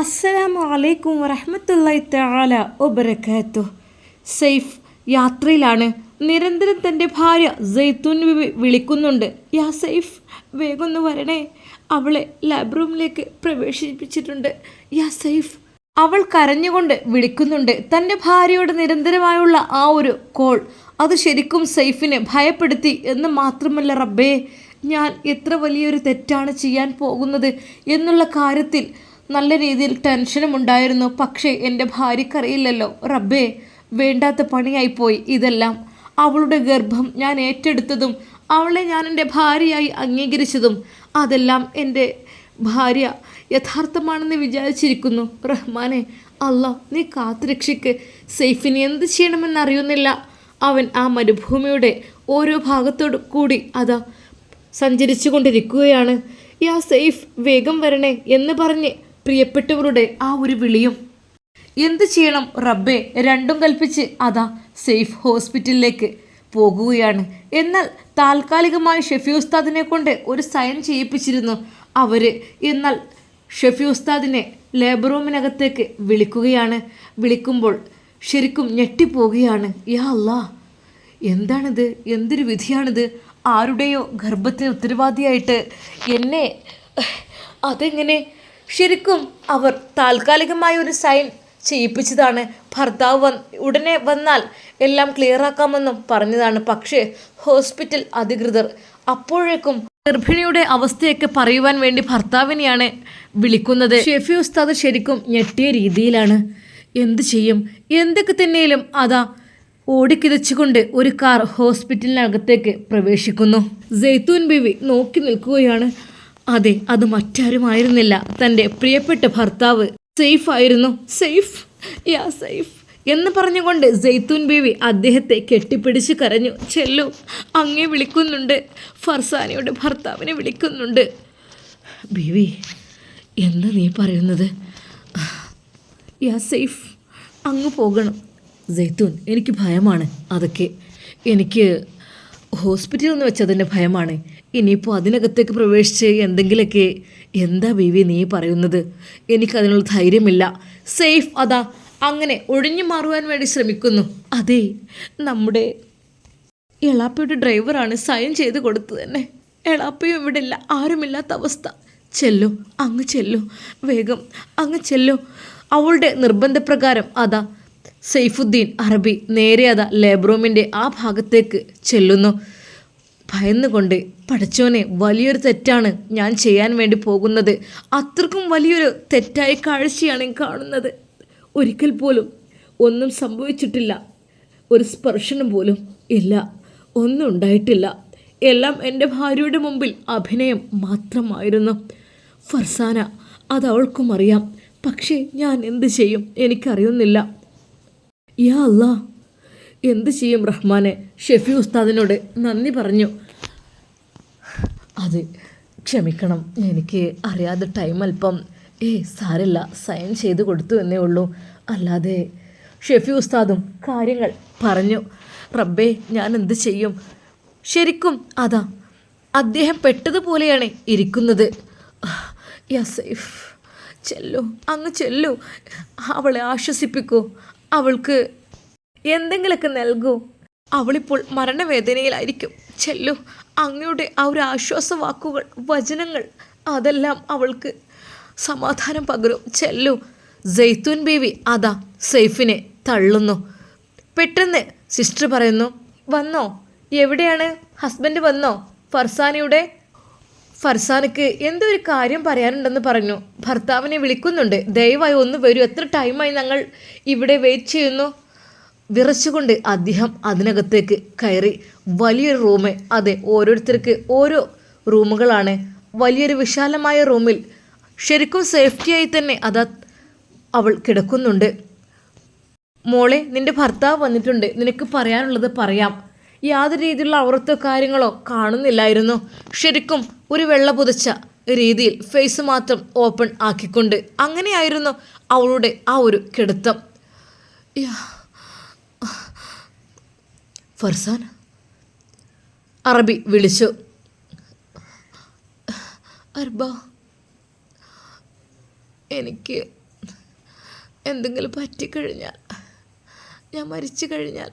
അസ്സലാമു അലൈക്കും വറഹമത്തല്ലായി തആല ഒബരക്കാത്തു സെയ്ഫ് യാത്രയിലാണ് നിരന്തരം തന്റെ ഭാര്യ ജെയ്ത്തൂൻ വിളിക്കുന്നുണ്ട്. യാ സെയ്ഫ് വേഗം ഒന്ന് വരണേ. അവളെ ലാബ് റൂമിലേക്ക് പ്രവേശിപ്പിച്ചിട്ടുണ്ട്. യാ സെയ്ഫ് അവൾ കരഞ്ഞുകൊണ്ട് വിളിക്കുന്നുണ്ട്. തന്റെ ഭാര്യയോട് നിരന്തരമായുള്ള ആ ഒരു കോൾ അത് ശരിക്കും സെയ്ഫിനെ ഭയപ്പെടുത്തി എന്ന് മാത്രമല്ല റബ്ബേ ഞാൻ എത്ര വലിയൊരു തെറ്റാണ് ചെയ്യാൻ പോകുന്നത് എന്നുള്ള കാര്യത്തിൽ നല്ല രീതിയിൽ ടെൻഷനും ഉണ്ടായിരുന്നു. പക്ഷേ എന്റെ ഭാര്യക്കറിയില്ലല്ലോ. റബ്ബേ വേണ്ടാത്ത പണിയായിപ്പോയി ഇതെല്ലാം. അവളുടെ ഗർഭം ഞാൻ ഏറ്റെടുത്തതും അവളെ ഞാൻ എന്റെ ഭാര്യയായി അംഗീകരിച്ചതും അതെല്ലാം എന്റെ ഭാര്യ യഥാർത്ഥമാണെന്ന് വിചാരിച്ചിരിക്കുന്നു. റഹ്മാനെ അല്ല നീ കാത്തുരക്ഷിക്ക് സെയ്ഫിന് എന്ത് ചെയ്യണമെന്നറിയുന്നില്ല. അവൻ ആ മരുഭൂമിയുടെ ഓരോ ഭാഗത്തോടു കൂടി അതാ സഞ്ചരിച്ചു കൊണ്ടിരിക്കുകയാണ് യാ സെയ്ഫ് വേഗം വരണേ എന്ന് പറഞ്ഞ് പ്രിയപ്പെട്ടവരുടെ ആ ഒരു വിളിയും. എന്ത് ചെയ്യണം? റബ്ബെ രണ്ടും കൽപ്പിച്ച് അതാ സേഫ് ഹോസ്പിറ്റലിലേക്ക് പോകുകയാണ്. എന്നാൽ താൽക്കാലികമായി ഷെഫി ഉസ്താദിനെ കൊണ്ട് ഒരു സൈൻ ചെയ്യിപ്പിച്ചിരുന്നു അവർ എന്നാൽ ഷെഫി ഉസ്താദിനെ ലേബർ റൂമിനകത്തേക്ക് വിളിക്കുകയാണ്. വിളിക്കുമ്പോൾ ശരിക്കും ഞെട്ടിപ്പോവുകയാണ്. യാ അല്ലാ എന്താണിത്? എന്തൊരു വിധിയാണിത്? ആരുടെയോ ഗർഭത്തിന് ഉത്തരവാദിയായിട്ട് എന്നെ അതെങ്ങനെ ശരിക്കും അവർ താൽക്കാലികമായ ഒരു സൈൻ ചെയ്യിപ്പിച്ചതാണ്. ഭർത്താവ് വന്ന് ഉടനെ വന്നാൽ എല്ലാം ക്ലിയർ ആക്കാമെന്നും പറഞ്ഞതാണ്. പക്ഷേ ഹോസ്പിറ്റൽ അധികൃതർ അപ്പോഴേക്കും ഗർഭിണിയുടെ അവസ്ഥയൊക്കെ പറയുവാൻ വേണ്ടി ഭർത്താവിനെയാണ് വിളിക്കുന്നത്. ഷെഫി ഉസ്താദ് ശരിക്കും ഞെട്ടിയ രീതിയിലാണ്. എന്തു ചെയ്യും? എന്തൊക്കെ തന്നെയും അതാ ഓടിക്കിതച്ചുകൊണ്ട് ഒരു കാർ ഹോസ്പിറ്റലിനകത്തേക്ക് പ്രവേശിക്കുന്നു. ജെയ്ത്തൂൻ ബിവി നോക്കി നിൽക്കുകയാണ്. അതെ അത് മറ്റാരുമായിരുന്നില്ല. തന്റെ പ്രിയപ്പെട്ട ഭർത്താവ്. സേഫ് ആയിരുന്നു. സേഫ്. യാ സേഫ്. എന്ന് പറഞ്ഞുകൊണ്ട് ജെയ്ത്തൂൻ ബീവി അദ്ദേഹത്തെ കെട്ടിപ്പിടിച്ച് കരഞ്ഞു. ചെല്ലു അങ്ങേ വിളിക്കുന്നുണ്ട്. ഫർസാനയുടെ ഭർത്താവിനെ വിളിക്കുന്നുണ്ട്. ബീവി എന്താ നീ പറയുന്നത്? യാ സേഫ്. അങ്ങ് പോകണം. ജെയ്ത്തൂൻ എനിക്ക് ഭയമാണ്. അതൊക്കെ എനിക്ക് ഹോസ്പിറ്റലിൽ നിന്ന് വെച്ചതിന്റെ ഭയമാണ്. ഇനിയിപ്പോൾ അതിനകത്തേക്ക് പ്രവേശിച്ച് എന്തെങ്കിലുമൊക്കെ എന്താ ബേബി നീ പറയുന്നത്? എനിക്കതിനുള്ള ധൈര്യമില്ല. സേഫ് അതാ. അങ്ങനെ ഒഴിഞ്ഞു മാറുവാൻ വേണ്ടി ശ്രമിക്കുന്നു. അതെ നമ്മുടെ എളാപ്പയുടെ ഡ്രൈവറാണ് സൈൻ ചെയ്ത് കൊടുത്തത് തന്നെ. എളാപ്പയും ഇവിടെ ഇല്ല ആരുമില്ലാത്ത അവസ്ഥ. ചെല്ലു അങ്ങ് ചെല്ലു വേഗം അങ്ങ് ചെല്ലു. അവളുടെ നിർബന്ധപ്രകാരം അതാ. സൈഫുദ്ദീൻ അറബി നേരെ അതാ ലേബ്രോമിന്റെ ആ ഭാഗത്തേക്ക് ചെല്ലുന്നു. ഭയന്നുകൊണ്ട് പഠിച്ചോനെ വലിയൊരു തെറ്റാണ് ഞാൻ ചെയ്യാൻ വേണ്ടി പോകുന്നത്. അത്രക്കും വലിയൊരു തെറ്റായ കാഴ്ചയാണ് കാണുന്നത്. ഒരിക്കൽ പോലും ഒന്നും സംഭവിച്ചിട്ടില്ല. ഒരു സ്പർശനം പോലും ഇല്ല. ഒന്നും ഉണ്ടായിട്ടില്ല. എല്ലാം എന്റെ ഭാര്യയുടെ മുമ്പിൽ അഭിനയം മാത്രമായിരുന്നു. ഫർസാന അത് അവൾക്കും അറിയാം. പക്ഷേ ഞാൻ എന്ത് ചെയ്യും എനിക്കറിയുന്നില്ല. യാ അല്ലാ. എന്ത് ചെയ്യും റഹ്മാനെ? ഷെഫി ഉസ്താദിനോട് നന്ദി പറഞ്ഞു. അത് ക്ഷമിക്കണം. എനിക്ക് അറിയാതെ ടൈം അല്പം ഏ സാരല്ല സൈൻ ചെയ്ത് കൊടുത്തു എന്നേ ഉള്ളൂ. അല്ലാതെ ഷെഫി ഉസ്താദും കാര്യങ്ങൾ പറഞ്ഞു. റബ്ബേ ഞാൻ എന്ത് ചെയ്യും? ശരിക്കും അതാ അദ്ദേഹം പെട്ടതുപോലെയാണ് ഇരിക്കുന്നത്. യാ സൈഫ് ചെല്ലു അങ്ങ് ചെല്ലു. അവളെ ആശ്വസിപ്പിക്കൂ. അവൾക്ക് എന്തെങ്കിലുമൊക്കെ നൽകൂ. അവളിപ്പോൾ മരണവേദനയിലായിരിക്കും. ചെല്ലു അങ്ങയുടെ ആ ഒരു ആശ്വാസ വാക്കുകൾ വചനങ്ങൾ അതെല്ലാം അവൾക്ക് സമാധാനം പകരും. ചെല്ലു ജെയ്ത്തൂൻ ബേബി അതാ സെയ്ഫിനെ തള്ളുന്നു. പെട്ടെന്ന് സിസ്റ്റർ പറയുന്നു വന്നോ? എവിടെയാണ്? ഹസ്ബൻഡ് വന്നോ? ഫർസാനയുടെ ഫർസാനക്ക് എന്തോ ഒരു കാര്യം പറയാനുണ്ടെന്ന് പറഞ്ഞു. ഭർത്താവിനെ വിളിക്കുന്നുണ്ട്. ദയവായി ഒന്ന് വരൂ. എത്ര ടൈമായി ഞങ്ങൾ ഇവിടെ വെയിറ്റ് ചെയ്യുന്നു? വിറച്ചുകൊണ്ട് അദ്ദേഹം അതിനകത്തേക്ക് കയറി. വലിയൊരു റൂമ് അതെ ഓരോരുത്തർക്ക് ഓരോ റൂമുകളാണ്. വലിയൊരു വിശാലമായ റൂമിൽ ശരിക്കും സേഫ്റ്റിയായി തന്നെ അതാ അവൾ കിടക്കുന്നുണ്ട്. മോളെ നിന്റെ ഭർത്താവ് വന്നിട്ടുണ്ട്. നിനക്ക് പറയാനുള്ളത് പറയാം. യാതൊരു രീതിയിലുള്ള അവർത്തോ കാര്യങ്ങളോ കാണുന്നില്ലായിരുന്നു. ശരിക്കും ഒരു വെള്ള പുതച്ച രീതിയിൽ ഫേസ് മാത്രം ഓപ്പൺ ആക്കിക്കൊണ്ട് അങ്ങനെയായിരുന്നു അവളുടെ ആ ഒരു കിടത്തം. ഫർസാൻ? അറബി വിളിച്ചു. അർബ എനിക്ക് എന്തെങ്കിലും പറ്റിക്കഴിഞ്ഞാൽ ഞാൻ മരിച്ചു കഴിഞ്ഞാൽ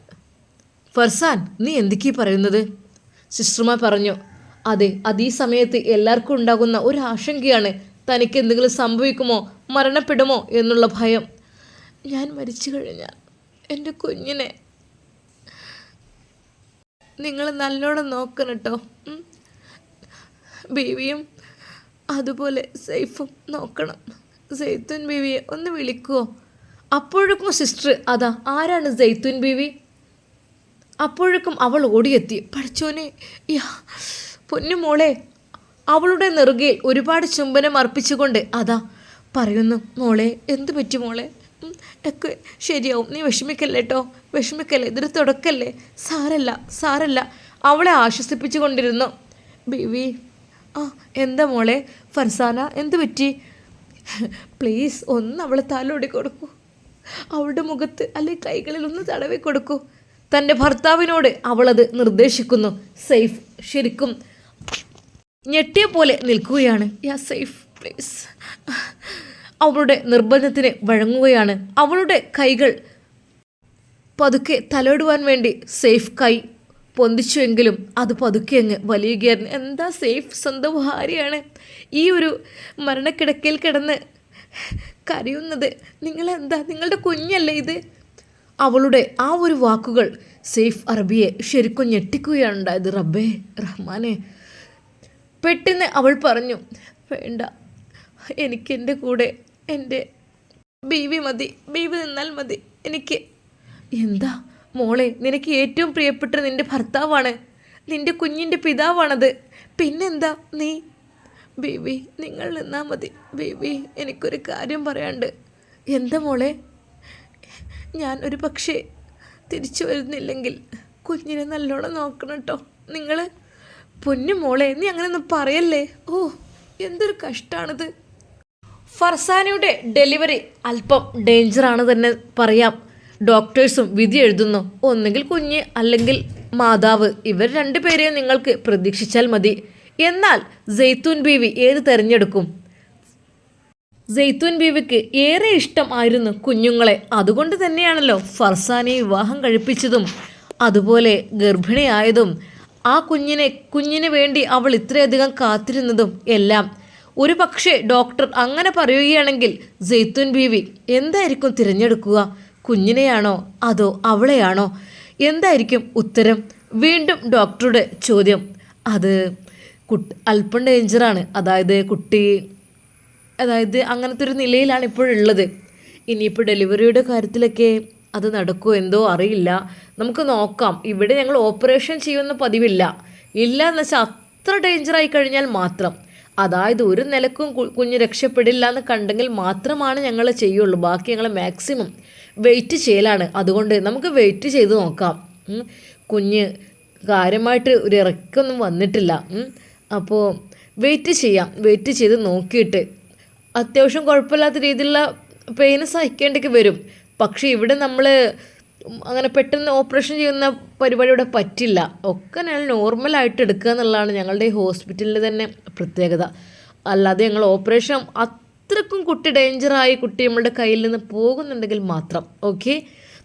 ഫർസാൻ നീ എന്തൊക്കെയാ പറയുന്നത്? സിസ്റ്റർമാർ പറഞ്ഞു അതെ അത് ഈ സമയത്ത് എല്ലാവർക്കും ഉണ്ടാകുന്ന ഒരു ആശങ്കയാണ്. തനിക്ക് എന്തെങ്കിലും സംഭവിക്കുമോ? മരണപ്പെടുമോ? എന്നുള്ള ഭയം. ഞാൻ മരിച്ചു കഴിഞ്ഞാൽ എന്റെ കുഞ്ഞിനെ നിങ്ങൾ നല്ലോണം നോക്കണം കേട്ടോ. ബീവിയും അതുപോലെ സേഫും നോക്കണം. സെയ്ത്തുൻ ബീവിയെ ഒന്ന് വിളിക്കുമോ അപ്പോഴേക്കും സിസ്റ്റർ. അതാ ആരാണ് സെയ്ത്തുൻ ബീവി? അപ്പോഴേക്കും അവൾ ഓടിയെത്തി. പഠിച്ചോനെ യാ പൊന്നു മോളെ. അവളുടെ നെറുകയിൽ ഒരുപാട് ചുംബനം അർപ്പിച്ചുകൊണ്ട് അതാ പറയുന്നു മോളെ എന്ത് പറ്റി മോളെ? ഒക്കെ ശരിയാവും. നീ വിഷമിക്കല്ലേ കേട്ടോ വിഷമിക്കല്ലേ? ഇതിന് തുടക്കല്ലേ? സാരല്ല സാരല്ല. അവളെ ആശ്വസിപ്പിച്ചു കൊണ്ടിരുന്നു ബേവി ആ എന്താ മോളെ? ഫർസാന എന്ത് പറ്റി? പ്ലീസ് ഒന്ന് അവളെ തലോടി കൊടുക്കൂ. അവളുടെ മുഖത്ത് അല്ലെ കൈകളിൽ ഒന്ന് തടവി കൊടുക്കൂ. തന്റെ ഭർത്താവിനോട് അവളത് നിർദ്ദേശിക്കുന്നു. സെയ്ഫ് ശരിക്കും ഞെട്ടിയ പോലെ നിൽക്കുകയാണ്. യാ സെയ്ഫ് പ്ലീസ്. അവളുടെ നിർബന്ധത്തിന് വഴങ്ങുകയാണ്. അവളുടെ കൈകൾ പതുക്കെ തലോടുവാൻ വേണ്ടി സേഫ് കൈ പൊന്തിച്ചുവെങ്കിലും അത് പതുക്കെ അങ്ങ് വലിയുകയായിരുന്നു. എന്താ സേഫ്? സ്വന്തം ഭാര്യയാണ്. ഈ ഒരു മരണക്കിടക്കയിൽ കിടന്ന് കരയുന്നത്. നിങ്ങളെന്താ? നിങ്ങളുടെ കുഞ്ഞല്ലേ ഇത്? അവളുടെ ആ ഒരു വാക്കുകൾ സെയ്ഫ് അറബിയെ ശരിക്കും ഞെട്ടിക്കുകയാണ് ഉണ്ടായത്. റബ്ബേ റഹ്മാനെ. പെട്ടെന്ന് അവൾ പറഞ്ഞു വേണ്ട എനിക്ക് എന്റെ കൂടെ എന്റെ ബീവി മതി ബീവി നിന്നാൽ മതി എനിക്ക് എന്താ? മോളെ നിനക്ക് ഏറ്റവും പ്രിയപ്പെട്ട നിന്റെ ഭർത്താവാണ് നിന്റെ കുഞ്ഞിന്റെ പിതാവാണത്. പിന്നെന്താ നീ? ബീവി നിങ്ങൾ നിന്നാൽ മതി ബേബി എനിക്കൊരു കാര്യം പറയാണ്ട് എന്താ മോളെ? ഞാൻ ഒരു പക്ഷേ തിരിച്ചു വരുന്നില്ലെങ്കിൽ കുഞ്ഞിനെ നല്ലോണം നോക്കണം കേട്ടോ നിങ്ങൾ പൊന്നു മോളെ നീ അങ്ങനെയൊന്നും പറയല്ലേ? ഓ എന്തൊരു കഷ്ടമാണിത് ഫർസാനയുടെ ഡെലിവറി അല്പം ഡേഞ്ചറാണ് തന്നെ പറയാം. ഡോക്ടേഴ്സും വിധി എഴുതുന്നു. ഒന്നുകിൽ കുഞ്ഞ് അല്ലെങ്കിൽ മാതാവ്. ഇവർ രണ്ടുപേരെയും നിങ്ങൾക്ക് പ്രതീക്ഷിച്ചാൽ മതി. എന്നാൽ ജെയ്ത്തൂൻ ബീവി ഏത് തിരഞ്ഞെടുക്കും? ജെയ്ത്തൂൻ ബീവിക്ക് ഏറെ ഇഷ്ടം ആയിരുന്നു കുഞ്ഞുങ്ങളെ. അതുകൊണ്ട് തന്നെയാണല്ലോ ഫർസാനെ വിവാഹം കഴിപ്പിച്ചതും. അതുപോലെ ഗർഭിണിയായതും. ആ കുഞ്ഞിനെ കുഞ്ഞിന് വേണ്ടി അവൾ ഇത്രയധികം കാത്തിരുന്നതും എല്ലാം. ഒരു പക്ഷേ ഡോക്ടർ അങ്ങനെ പറയുകയാണെങ്കിൽ ജെയ്ത്തുൻ ബീവി എന്തായിരിക്കും തിരഞ്ഞെടുക്കുക? കുഞ്ഞിനെയാണോ? അതോ അവളെയാണോ? എന്തായിരിക്കും ഉത്തരം? വീണ്ടും ഡോക്ടറുടെ ചോദ്യം. അത് കുട്ടി അല്പം ഡേഞ്ചറാണ് അതായത് കുട്ടി അതായത് അങ്ങനത്തെ ഒരു നിലയിലാണ് ഇപ്പോഴുള്ളത്. ഇനിയിപ്പോൾ ഡെലിവറിയുടെ കാര്യത്തിലൊക്കെ അത് നടക്കുമോ എന്തോ അറിയില്ല. നമുക്ക് നോക്കാം. ഇവിടെ ഞങ്ങൾ ഓപ്പറേഷൻ ചെയ്യുന്ന പതിവില്ല. ഇല്ല എന്ന് വെച്ചാൽ അത്ര ഡേഞ്ചറായി കഴിഞ്ഞാൽ മാത്രം. അതായത് ഒരു നിലക്കും കുഞ്ഞ് രക്ഷപ്പെടില്ല എന്ന് കണ്ടെങ്കിൽ മാത്രമാണ് ഞങ്ങൾ ചെയ്യുള്ളൂ. ബാക്കി ഞങ്ങൾ മാക്സിമം വെയിറ്റ് ചെയ്യലാണ്. അതുകൊണ്ട് നമുക്ക് വെയിറ്റ് ചെയ്ത് നോക്കാം. കുഞ്ഞ് കാര്യമായിട്ട് ഒരു ഇറക്കൊന്നും വന്നിട്ടില്ല. അപ്പോൾ വെയിറ്റ് ചെയ്യാം. വെയിറ്റ് ചെയ്ത് നോക്കിയിട്ട് അത്യാവശ്യം കുഴപ്പമില്ലാത്ത രീതിയിലുള്ള പെയിന് സഹിക്കേണ്ടിയൊക്കെ വരും. പക്ഷേ ഇവിടെ നമ്മൾ അങ്ങനെ പെട്ടെന്ന് ഓപ്പറേഷൻ ചെയ്യുന്ന പരിപാടി ഇവിടെ പറ്റില്ല. ഒക്കെ ഞങ്ങൾ നോർമലായിട്ട് എടുക്കുക എന്നുള്ളതാണ് ഞങ്ങളുടെ ഈ ഹോസ്പിറ്റലിന്റെ തന്നെ പ്രത്യേകത. അല്ലാതെ ഞങ്ങൾ ഓപ്പറേഷൻ അത്രക്കും കുട്ടി ഡേഞ്ചറായി കുട്ടി നമ്മളുടെ കയ്യിൽ നിന്ന് പോകുന്നുണ്ടെങ്കിൽ മാത്രം. ഓക്കെ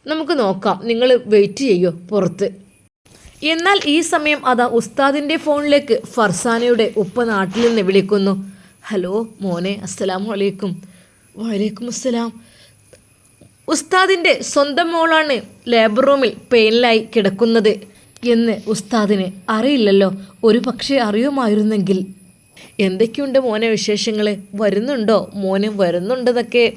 നമുക്ക് നോക്കാം. നിങ്ങൾ വെയിറ്റ് ചെയ്യോ പുറത്ത്. എന്നാൽ ഈ സമയം അതാ ഉസ്താദിന്റെ ഫോണിലേക്ക് ഫർസാനയുടെ ഉപ്പ നാട്ടിൽ നിന്ന് വിളിക്കുന്നു. ഹലോ മോനെ അസ്സലാമു അലൈക്കും വലൈക്കും അസ്സലാം ഉസ്താദിന്റെ സ്വന്തം മോളാണ് ലേബർ റൂമിൽ പെയിനിലായി കിടക്കുന്നത് എന്ന് ഉസ്താദിന് അറിയില്ലല്ലോ. ഒരു പക്ഷേ അറിയുമായിരുന്നെങ്കിൽ. എന്തൊക്കെയുണ്ട് മോനെ വിശേഷങ്ങൾ വരുന്നുണ്ടോ? മോനെ വരുന്നുണ്ടെന്നൊക്കെ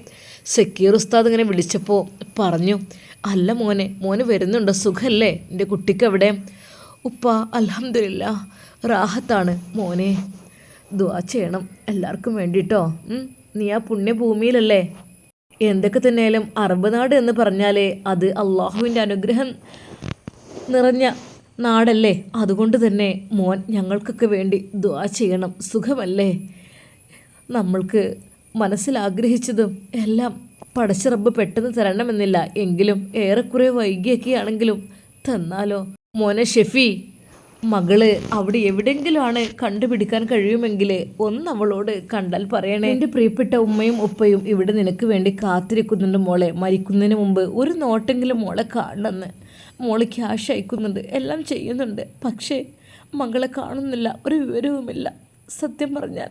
സക്കീർ ഉസ്താദ് ഇങ്ങനെ വിളിച്ചപ്പോൾ പറഞ്ഞു അല്ല മോനെ മോനെ വരുന്നുണ്ടോ? സുഖമല്ലേ എന്റെ കുട്ടിക്ക് എവിടെ? ഉപ്പ അലഹമില്ല റാഹത്താണ് മോനെ. ദുആ ചെയ്യണം. എല്ലാവർക്കും വേണ്ടിട്ടോ? നീ ആ പുണ്യഭൂമിയിലല്ലേ? എന്തൊക്കെ തന്നെയാലും അറബ് എന്ന് പറഞ്ഞാലേ അത് അള്ളാഹുവിന്റെ അനുഗ്രഹം നിറഞ്ഞ നാടല്ലേ? അതുകൊണ്ട് തന്നെ മോൻ ഞങ്ങൾക്കൊക്കെ വേണ്ടി ദുആ ചെയ്യണം. സുഖമല്ലേ? നമ്മൾക്ക് മനസ്സിൽ ആഗ്രഹിച്ചതും എല്ലാം പടച്ച റബ്ബ് പെട്ടെന്ന് തരണമെന്നില്ല. എങ്കിലും ഏറെക്കുറെ വൈകിയൊക്കെയാണെങ്കിലും തന്നാലോ? മോനെ ഷെഫി മകൾ അവിടെ എവിടെയെങ്കിലുമാണ് കണ്ടുപിടിക്കാൻ കഴിയുമെങ്കിൽ ഒന്ന് അവളോട് കണ്ടാൽ പറയണേ. എന്റെ പ്രിയപ്പെട്ട ഉമ്മയും ഉപ്പയും ഇവിടെ നിനക്ക് വേണ്ടി കാത്തിരിക്കുന്നുണ്ട് മോളെ. മരിക്കുന്നതിന് മുമ്പ് ഒരു നോട്ടെങ്കിലും മോളെ കാണണമെന്ന്. മോൾ ക്യാഷ് അയക്കുന്നുണ്ട്. എല്ലാം ചെയ്യുന്നുണ്ട്. പക്ഷേ മകളെ കാണുന്നില്ല. ഒരു വിവരവുമില്ല. സത്യം പറഞ്ഞാൽ.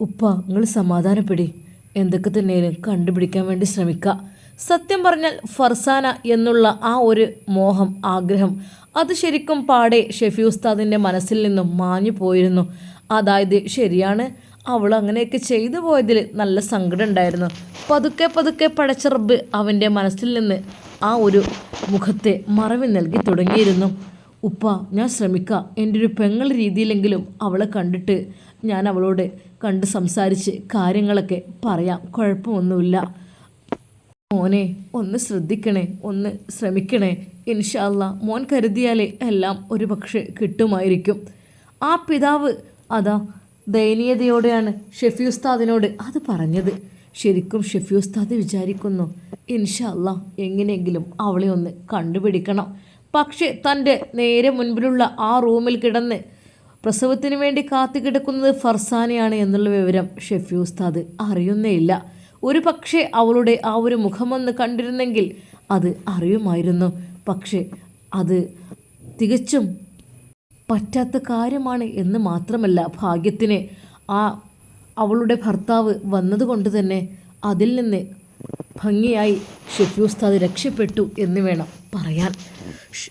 ഉപ്പ നിങ്ങൾ സമാധാനപ്പെടി. എന്തൊക്കെ തന്നെയാലും കണ്ടുപിടിക്കാൻ വേണ്ടി ശ്രമിക്കുക സത്യം പറഞ്ഞാൽ ഫർസാന എന്നുള്ള ആ ഒരു മോഹം ആഗ്രഹം അത് ശരിക്കും പാടെ ഷെഫി ഉസ്താദിന്റെ മനസ്സിൽ നിന്നും മാഞ്ഞു പോയിരുന്നു. അതായത് ശരിയാണ് അവൾ അങ്ങനെയൊക്കെ ചെയ്തു പോയതിൽ നല്ല സങ്കടം ഉണ്ടായിരുന്നു. പതുക്കെ പതുക്കെ പടച്ച റബ്ബ് അവന്റെ മനസ്സിൽ നിന്ന് ആ ഒരു മുഖത്തെ മറവി നൽകി തുടങ്ങിയിരുന്നു. ഉപ്പ ഞാൻ ശ്രമിക്കാം. എന്റെ ഒരു പെങ്ങൾ രീതിയിലെങ്കിലും അവളെ കണ്ടിട്ട് ഞാൻ അവളോട് കണ്ട് സംസാരിച്ച് കാര്യങ്ങളൊക്കെ പറയാം. കുഴപ്പമൊന്നുമില്ല. മോനെ ഒന്ന് ശ്രദ്ധിക്കണേ ഒന്ന് ശ്രമിക്കണേ. ഇൻഷാല്ല മോൻ കരുതിയാലേ എല്ലാം ഒരു പക്ഷേ കിട്ടുമായിരിക്കും. ആ പിതാവ് അതാ ദയനീയതയോടെയാണ് ഷെഫി ഉസ്താദിനോട് അത് പറഞ്ഞത്. ശരിക്കും ഷെഫി ഉസ്താദ് വിചാരിക്കുന്നു ഇൻഷാല്ല എങ്ങനെയെങ്കിലും അവളെ ഒന്ന് കണ്ടുപിടിക്കണം. പക്ഷേ തന്റെ നേരെ മുൻപിലുള്ള ആ റൂമിൽ കിടന്ന് പ്രസവത്തിന് വേണ്ടി കാത്തു കിടക്കുന്നത് ഫർസാനയാണ് എന്നുള്ള വിവരം ഷെഫി ഉസ്താദ് അറിയുന്നേയില്ല. ഒരു പക്ഷേ അവളുടെ ആ ഒരു മുഖമൊന്ന് കണ്ടിരുന്നെങ്കിൽ അത് അറിയുമായിരുന്നു. പക്ഷേ അത് തികച്ചും പറ്റാത്ത കാര്യമാണ് എന്ന് മാത്രമല്ല ഭാഗ്യത്തിന്. ആ അവളുടെ ഭർത്താവ് വന്നതുകൊണ്ട് തന്നെ അതിൽ നിന്ന് ഭംഗിയായി ഷെഫി ഉസ്താദ് രക്ഷപ്പെട്ടു എന്ന് വേണം പറയാൻ.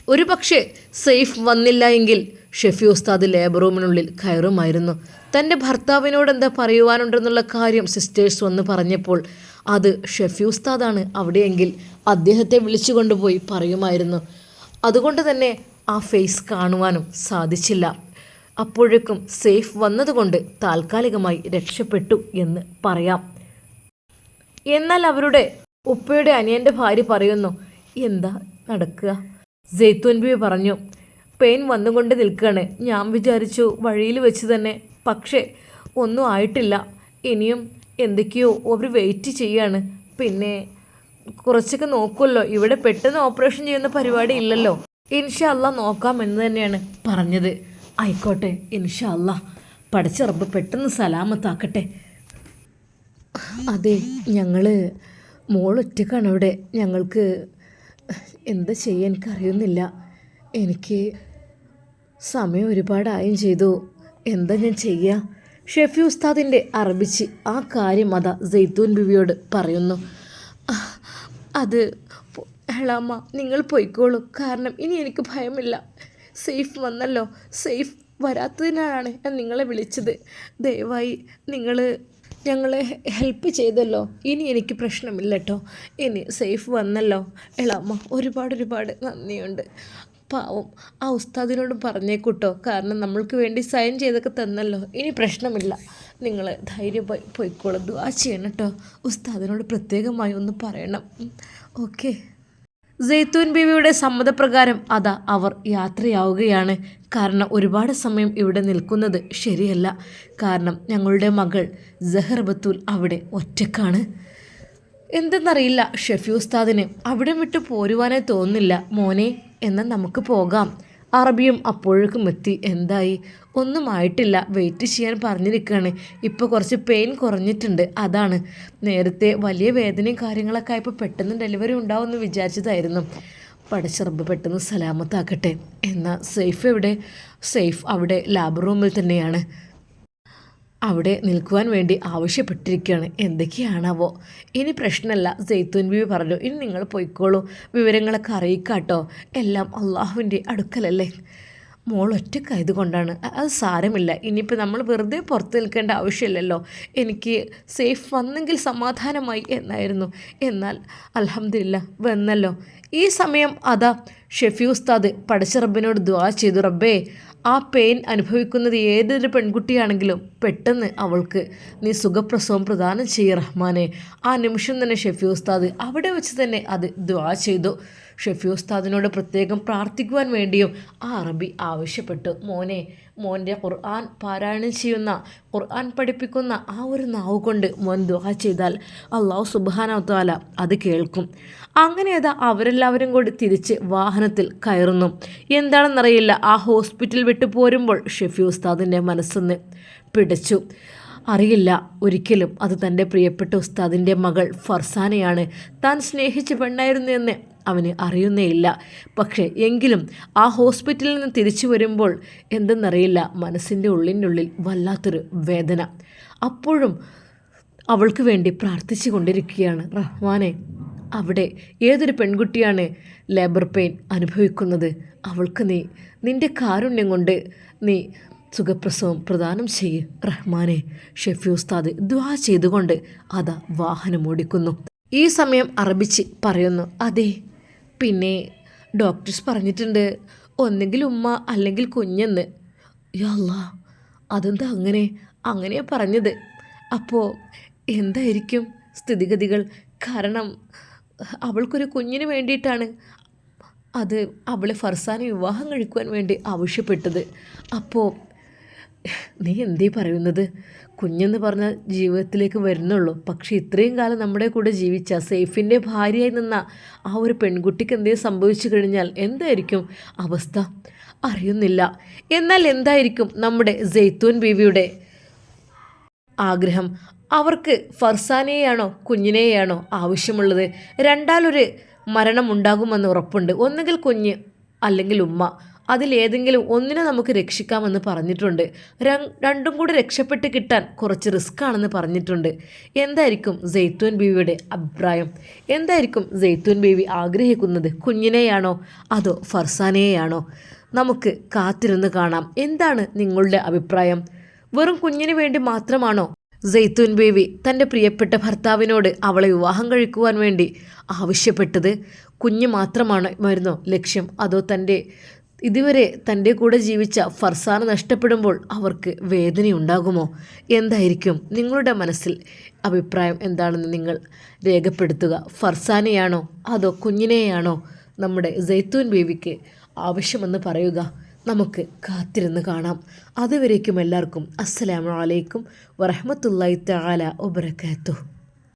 ഒരു പക്ഷേ സേഫ് വന്നില്ല എങ്കിൽ ഷെഫി ഉസ്താദ് ലേബർ റൂമിനുള്ളിൽ കയറുമായിരുന്നു. തന്റെ ഭർത്താവിനോട് എന്താ പറയുവാനുണ്ടെന്നുള്ള കാര്യം സിസ്റ്റേഴ്സ് വന്ന് പറഞ്ഞപ്പോൾ അത് ഷെഫി ഉസ്താദാണ് അവിടെയെങ്കിൽ അദ്ദേഹത്തെ വിളിച്ചു കൊണ്ടുപോയി പറയുമായിരുന്നു. അതുകൊണ്ട് തന്നെ ആ ഫേസ് കാണുവാനും സാധിച്ചില്ല. അപ്പോഴേക്കും സേഫ് വന്നതുകൊണ്ട് താൽക്കാലികമായി രക്ഷപ്പെട്ടു എന്ന് പറയാം. എന്നാൽ അവരുടെ ഉപ്പയുടെ അനിയന്റെ ഭാര്യ പറയുന്നു എന്താ നടക്കുക? ജെയ്ത്തൂൻ പറഞ്ഞു പെയിൻ വന്നുകൊണ്ട് നിൽക്കുകയാണ്. ഞാൻ വിചാരിച്ചു വഴിയിൽ വെച്ച് തന്നെ. പക്ഷേ ഒന്നും ആയിട്ടില്ല. ഇനിയും എന്തൊക്കെയോ അവർ വെയിറ്റ് ചെയ്യാണ്. പിന്നെ കുറച്ചൊക്കെ നോക്കുമല്ലോ. ഇവിടെ പെട്ടെന്ന് ഓപ്പറേഷൻ ചെയ്യുന്ന പരിപാടി ഇല്ലല്ലോ. ഇൻഷാ അല്ല നോക്കാം എന്ന് തന്നെയാണ് പറഞ്ഞത്. ആയിക്കോട്ടെ ഇൻഷാ അല്ല പഠിച്ചറബ് പെട്ടെന്ന് സലാമത്താക്കട്ടെ. അതെ ഞങ്ങൾ മോളൊറ്റക്കാണ് അവിടെ. ഞങ്ങൾക്ക് എന്താ ചെയ്യാൻ എനിക്കറിയുന്നില്ല. എനിക്ക് സമയം ഒരുപാടായും ചെയ്തു. എന്താ ഞാൻ ചെയ്യുക ഷെഫി ഉസ്താദിന്റെ അറബിച്ച് ആ കാര്യം അതാ ജെയ്ത്തൂൻ ബിവിയോട് പറയുന്നു. "ആ, അത് എളാമ്മ നിങ്ങൾ പോയിക്കോളൂ. കാരണം ഇനി എനിക്ക് ഭയമില്ല. സേഫ് വന്നല്ലോ. സേഫ് വരാത്തതിനാണ് ഞാൻ നിങ്ങളെ വിളിച്ചത്. ദയവായി നിങ്ങൾ ഞങ്ങളെ ഹെൽപ്പ് ചെയ്തല്ലോ. ഇനി എനിക്ക് പ്രശ്നമില്ല കേട്ടോ ഇനി സേഫ് വന്നല്ലോ. എളാമ്മ ഒരുപാട് ഒരുപാട് നന്ദിയുണ്ട്. പാവം. ആ ഉസ്താദിനോട് പറഞ്ഞേക്കൂട്ടോ. കാരണം നമ്മൾക്ക് വേണ്ടി സൈൻ ചെയ്തൊക്കെ തന്നല്ലോ. ഇനി പ്രശ്നമില്ല. നിങ്ങൾ ധൈര്യമായി പോയിക്കോളും. ആ ചെയ്യണം കേട്ടോ ഉസ്താദിനോട് പ്രത്യേകമായി ഒന്ന് പറയണം. ഓക്കെ. ജെയ്ത്തൂൻ ബീവിയുടെ സമ്മതപ്രകാരം അതാ അവർ യാത്രയാവുകയാണ്. കാരണം ഒരുപാട് സമയം ഇവിടെ നിൽക്കുന്നത് ശരിയല്ല. കാരണം ഞങ്ങളുടെ മകൾ ജഹർ ബത്തൂൽ അവിടെ ഒറ്റക്കാണ്. എന്തെന്നറിയില്ല. ഷെഫി ഉസ്താദിന് അവിടെ വിട്ട് പോരുവാനേ തോന്നുന്നില്ല. മോനെ എന്നാൽ നമുക്ക് പോകാം. അറബിയും അപ്പോഴേക്കും എത്തി. എന്തായി? ഒന്നും ആയിട്ടില്ല. വെയിറ്റ് ചെയ്യാൻ പറഞ്ഞിരിക്കുകയാണ് ഇപ്പോൾ കുറച്ച് പെയിൻ കുറഞ്ഞിട്ടുണ്ട്. അതാണ്. നേരത്തെ വലിയ വേദനയും കാര്യങ്ങളൊക്കെ ആയപ്പോൾ പെട്ടെന്ന് ഡെലിവറി ഉണ്ടാവുമെന്ന് വിചാരിച്ചതായിരുന്നു. പടച്ചറബ് പെട്ടെന്ന് സലാമത്താക്കട്ടെ. എന്നാൽ സേഫ് എവിടെ? സേഫ് അവിടെ ലാബ് റൂമിൽ തന്നെയാണ്. അവിടെ നിൽക്കുവാൻ വേണ്ടി ആവശ്യപ്പെട്ടിരിക്കുകയാണ്. എന്തൊക്കെയാണാവോ? ഇനി പ്രശ്നമല്ല. സെയ്ത്തുൻ ബിബി പറഞ്ഞു ഇനി നിങ്ങൾ പോയിക്കോളൂ. വിവരങ്ങളൊക്കെ അറിയിക്കാട്ടോ. എല്ലാം അള്ളാഹുവിന്റെ അടുക്കലല്ലേ? മോൾ ഒറ്റക്കായത് കൊണ്ടാണ്. അത് സാരമില്ല. ഇനിയിപ്പോൾ നമ്മൾ വെറുതെ പുറത്ത് നിൽക്കേണ്ട ആവശ്യമില്ലല്ലോ. എനിക്ക് സേഫ് വന്നെങ്കിൽ സമാധാനമായി എന്നായിരുന്നു. എന്നാൽ അലഹമില്ല വന്നല്ലോ. ഈ സമയം അതാ ഷെഫി ഉസ്താദ് പടച്ച റബ്ബിനോട് ദ്വാ ചെയ്തു. റബ്ബേ ആ പെയിൻ അനുഭവിക്കുന്നത് ഏതൊരു പെൺകുട്ടിയാണെങ്കിലും പെട്ടെന്ന് അവൾക്ക് നീ സുഖപ്രസവം പ്രദാനം ചെയ്യ റഹ്മാനെ. ആ നിമിഷം തന്നെ ഷെഫി ഉസ്താദ് അവിടെ വെച്ച് തന്നെ അത് ദ്വാ ചെയ്തു. ഷെഫി ഉസ്താദിനോട് പ്രത്യേകം പ്രാർത്ഥിക്കുവാൻ വേണ്ടിയും ആ അറബി ആവശ്യപ്പെട്ടു. മോനെ മോന്റെ ഖുർആൻ പാരായണം ചെയ്യുന്ന ഖുർആൻ പഠിപ്പിക്കുന്ന ആ ഒരു നാവ് കൊണ്ട് മോൻ ദുഹ ചെയ്താൽ അള്ളാഹു സുബാനത്താല അത് കേൾക്കും. അങ്ങനെ അതാ അവരെല്ലാവരും കൂടി തിരിച്ച് വാഹനത്തിൽ കയറുന്നു. എന്താണെന്നറിയില്ല. ആ ഹോസ്പിറ്റൽ വിട്ടു പോരുമ്പോൾ ഷെഫി ഉസ്താദിന്റെ മനസ്സൊന്ന് പിടച്ചു. അറിയില്ല. ഒരിക്കലും അത് തന്റെ പ്രിയപ്പെട്ട ഉസ്താദിന്റെ മകൾ ഫർസാനയാണ്. താൻ സ്നേഹിച്ച പെണ്ണായിരുന്നു എന്ന് അവന് അറിയുന്നേയില്ല. പക്ഷേ എങ്കിലും ആ ഹോസ്പിറ്റലിൽ നിന്ന് തിരിച്ചു വരുമ്പോൾ എന്തെന്നറിയില്ല മനസ്സിന്റെ ഉള്ളിനുള്ളിൽ വല്ലാത്തൊരു വേദന. അപ്പോഴും അവൾക്ക് വേണ്ടി പ്രാർത്ഥിച്ചു കൊണ്ടിരിക്കുകയാണ് റഹ്മാനെ. അവിടെ ഏതൊരു പെൺകുട്ടിയാണ് ലേബർ പെയിൻ അനുഭവിക്കുന്നത്? അവൾക്ക് നീ നിന്റെ കാരുണ്യം കൊണ്ട് നീ സുഖപ്രസവം പ്രദാനം ചെയ്യ് റഹ്മാനെ. ഷെഫി ഉസ്താദ് ദ്വാ ചെയ്തുകൊണ്ട് അതാ വാഹനം ഓടിക്കുന്നു ഈ സമയം അറബിച്ച് പറയുന്നു അതെ പിന്നെ ഡോക്ടേഴ്സ് പറഞ്ഞിട്ടുണ്ട് ഒന്നെങ്കിൽ ഉമ്മ അല്ലെങ്കിൽ കുഞ്ഞെന്ന്. യല്ല അതെന്താ അങ്ങനെ? അങ്ങനെയാണ് പറഞ്ഞത്. അപ്പോൾ എന്തായിരിക്കും സ്ഥിതിഗതികൾ? കാരണം അവൾക്കൊരു കുഞ്ഞിന് വേണ്ടിയിട്ടാണ് അത് അവളെ ഫർസാനെ വിവാഹം കഴിക്കുവാൻ വേണ്ടി ആവശ്യപ്പെട്ടത്. അപ്പോൾ നീ എന്തേ പറയുന്നത്? കുഞ്ഞെന്ന് പറഞ്ഞ ജീവിതത്തിലേക്ക് വരുന്നുള്ളൂ. പക്ഷേ ഇത്രയും കാലം നമ്മുടെ കൂടെ ജീവിച്ച സേഫിന്റെ ഭാര്യയായി നിന്ന ആ ഒരു പെൺകുട്ടിക്ക് എന്തെങ്കിലും സംഭവിച്ചു കഴിഞ്ഞാൽ എന്തായിരിക്കും അവസ്ഥ? അറിയുന്നില്ല. എന്നാൽ എന്തായിരിക്കും നമ്മുടെ ജെയ്ത്തൂൻ ബീവിയുടെ ആഗ്രഹം? അവർക്ക് ഫർസാനെയാണോ കുഞ്ഞിനെയാണോ ആവശ്യമുള്ളത്? രണ്ടാലൊരു മരണം ഉണ്ടാകുമെന്ന് ഉറപ്പുണ്ട്. ഒന്നുകിൽ കുഞ്ഞ് അല്ലെങ്കിൽ ഉമ്മ. അതിലേതെങ്കിലും ഒന്നിനെ നമുക്ക് രക്ഷിക്കാമെന്ന് പറഞ്ഞിട്ടുണ്ട്. രണ്ടും കൂടി രക്ഷപ്പെട്ട് കിട്ടാൻ കുറച്ച് റിസ്ക് ആണെന്ന് പറഞ്ഞിട്ടുണ്ട്. എന്തായിരിക്കും ജെയ്ത്തൂൻ ബീവിയുടെ അഭിപ്രായം? എന്തായിരിക്കും ജെയ്ത്തൂൻ ബീവി ആഗ്രഹിക്കുന്നത്? കുഞ്ഞിനെയാണോ? അതോ ഫർസാനെയാണോ നമുക്ക് കാത്തിരുന്ന് കാണാം. എന്താണ് നിങ്ങളുടെ അഭിപ്രായം? വെറും കുഞ്ഞിന് വേണ്ടി മാത്രമാണോ ജെയ്ത്തൂൻ ബേബി തന്റെ പ്രിയപ്പെട്ട ഭർത്താവിനോട് അവളെ വിവാഹം കഴിക്കുവാൻ വേണ്ടി ആവശ്യപ്പെട്ടത്? കുഞ്ഞ് മാത്രമാണ് വരുന്നോ ലക്ഷ്യം അതോ തന്റെ ഇതുവരെ തന്റെ കൂടെ ജീവിച്ച ഫർസാന നഷ്ടപ്പെടുമ്പോൾ അവർക്ക് വേദനയുണ്ടാകുമോ? എന്തായിരിക്കും നിങ്ങളുടെ മനസ്സിൽ അഭിപ്രായം എന്താണെന്ന് നിങ്ങൾ രേഖപ്പെടുത്തുക. ഫർസാനെയാണോ അതോ കുഞ്ഞിനെയാണോ നമ്മുടെ ജെയ്ത്തൂൻ ബേബിക്ക് ആവശ്യമെന്ന് പറയുക? നമുക്ക് കാത്തിരുന്ന് കാണാം. അതുവരേക്കും എല്ലാവർക്കും അസ്സലാമു അലൈക്കും വറഹ്മത്തുള്ളാഹി തആല വബറകാതുഹു.